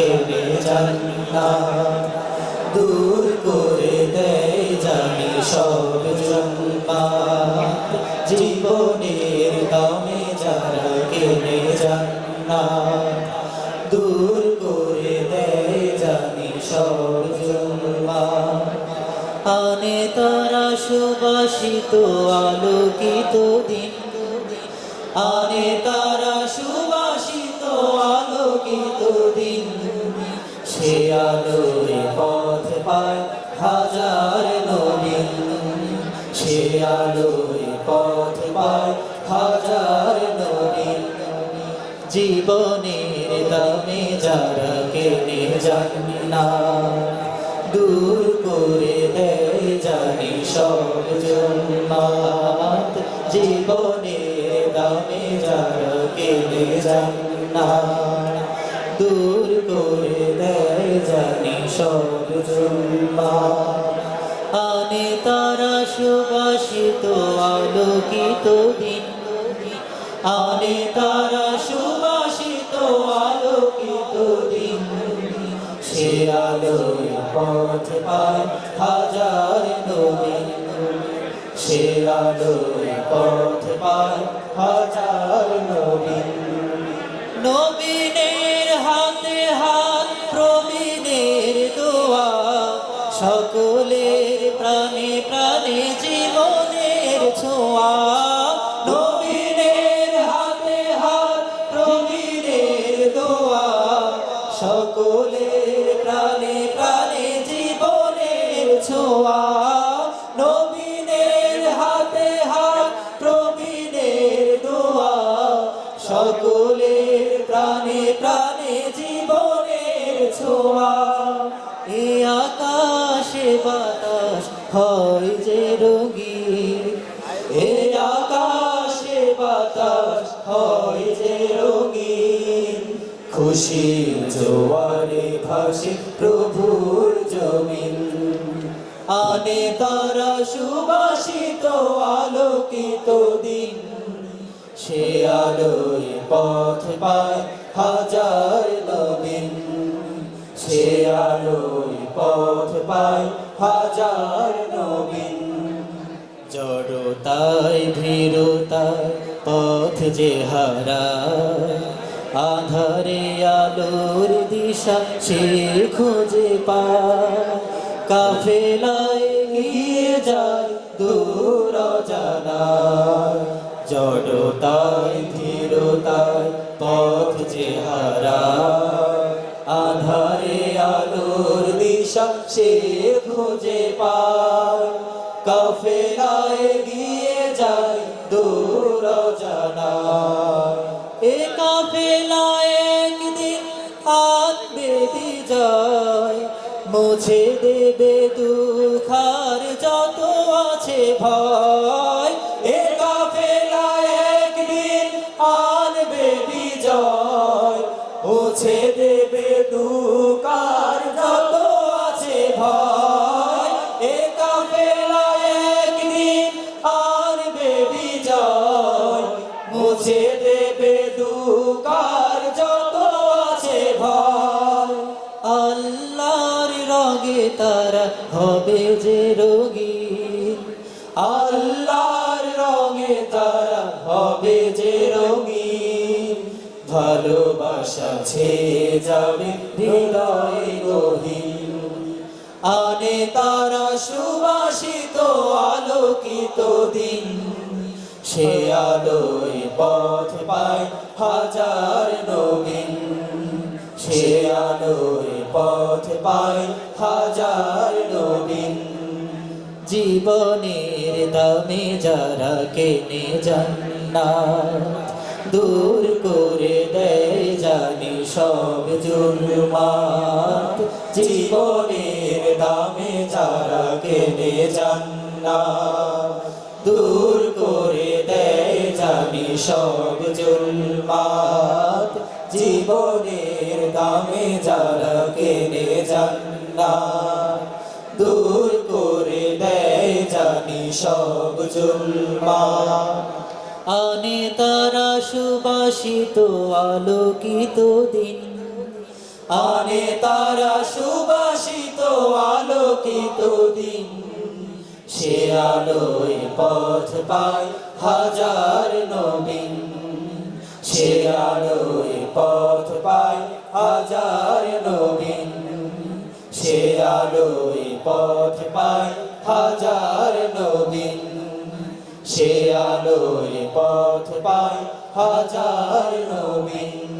কেড়ে জান্নাত দূর করে দেয় জানি সব জন্মাত। জীবনের দামে যারা কেড়ে জান্নাত দূর করে দেয় জানি সব জন্মাত। আনে তারা সুবাসিত, আলোকিত দিন। আনে তারা সুবাসিত, আলোকিত দিন। সে আলোয় পথ পায় হাজার নবীন। সে আলোয় পথ পায় হাজার নবীন। জীবনের দামে যারা কেনে জান্না দূর করে দেয় জানি সব জন্মাত জীবনের দামে যারা কেনে জান্না দূর করে জানি সব জন্মাত আনে তারা সুবাসিত, আলোকিত দিন। আনে তারা সুবাসিত, আলোকিত দিন। সে আলোয় পথ পায় হাজার নবীন। সে আলোয় পথ পায় হাজার নবীন। নবীনের হাতে হাত সকলের প্রাণে প্রাণে জীবনের ছোঁয়া। নবীনের হাতে হাত প্রবীরের দোয়া। সকলের প্রাণে প্রাণে আকাশে বাতাস হয় যে রোগী। এ আকাশে বাতাস হয় যে রোগী। খুশির জোয়ারে ভাসে প্রভুর জমিন। আনে তারা সুবাসিত, আলোকিত দিন। সে আলোয় পথ পায় হাজার নবীন। সে আলোয় পথ পাই হাজার নবীন। জড়তায়, ধীরতায় পথ যে হারায়, আধারে আলোর দিশা সে খুঁজে পায়। কাফেলায় গিয়ে যায় দূর জানায় জড়তায়, ধীরতায় পথ যে হারায়, আধারে দিশা সে খুঁজে পায়। কাফেলায় গিয়ে যায়, দূর জানায়। এ কাফেলায় একদিন আনবে বিজয় মুছে দেবে দুঃখার যত আছে ভয়। এ কাফেলায় একদিন আনবে বিজয় মুছে দেবে আল্লাহর রঙে তারা হবে যে রোগী। আল্লাহর রঙে তারা হবে যে রোগী। ভালোবাসা ছেয়ে যাবে হৃদয় গহীন। আনে তারা সুবাসিত আলোকিত দিন। সে আলোয় পথ পায় হাজার নবীন। সে আলোয় পথ পায় হাজার নবীন। জীবনের দামে যারা কেনে জান্নাত, দূর করে দেয় জানি সব জুলমাত। জীবনের দামে যারা কেনে জান্নাত, দূর করে দেয় জানি সব জুলমাত। জীবনের দামে যারা কেনে জান্নাত, দূর করে দেয় জানি সব জুলমা আনে তারা সুবাসিত, আলোকিত দিন। আনে তারা সুবাসিত, আলোকিত দিন। সে আলোয় পথ পায় হাজার নবীন। সে পথ পায় হাজার নবীন। সে পথ পায় হাজার নবীন। সে পথ পায় হাজার নবীন।